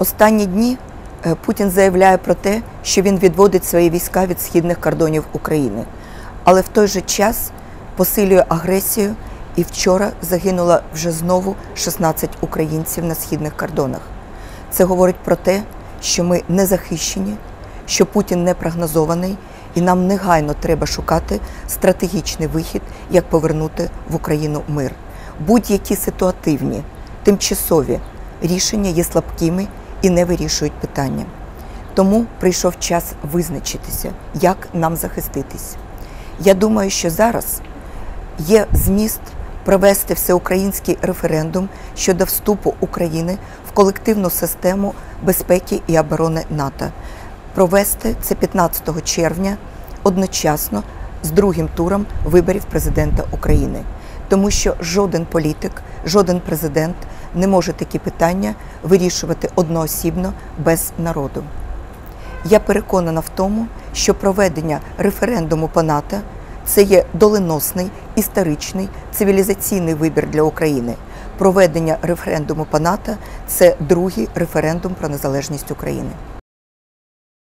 Останні дні е, Путін заявляє про те, що він відводить свої війська від східних кордонів України, але в той же час посилює агресію. І вчора загинуло вже знову 16 українців на східних кордонах. Це говорить про те, що ми не захищені, що Путін не прогнозований, і нам негайно треба шукати стратегічний вихід, як повернути в Україну мир. Будь-які ситуативні, тимчасові рішення є слабкими і не вирішують питання. Тому прийшов час визначитися, як нам захиститись. Я думаю, що зараз є зміст провести всеукраїнський референдум щодо вступу України в колективну систему безпеки і оборони НАТО. Провести це 15 червня одночасно з другим туром виборів президента України, тому що жоден політик, жоден президент не може такі питання вирішувати одноосібно без народу. Я переконана в тому, що проведення референдуму по НАТО це є доленосний, історичний, цивілізаційний вибір для України. Проведення референдуму по НАТО це другий референдум про незалежність України.